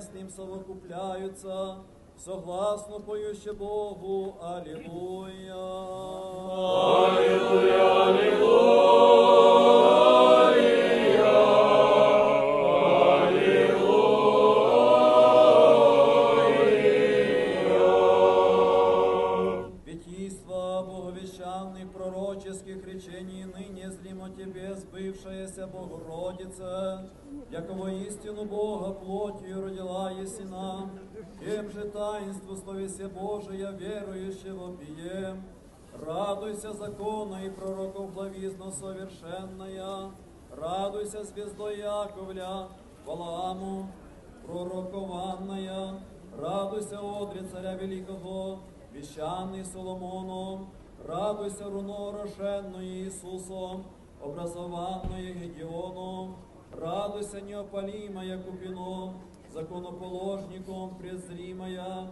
с ним совокупляются, согласно поюще Богу, Аллилуйя. Витийства боговещанных пророческих речений ныне зримо Тебе, сбывшаяся Богородица, якого истину Бога плотью родила еси нам, тем же таинству словесе Божия верующего пием. Радуйся, закона и пророков блавизно совершенная, радуйся, звездой Яковля, Валааму, пророкованная, радуйся, одре царя великого, вещанный Соломоном, радуйся, руно роженное Иисусом, образованное Гедіоном, радуйся, неопалимая купіном, законоположником презримая,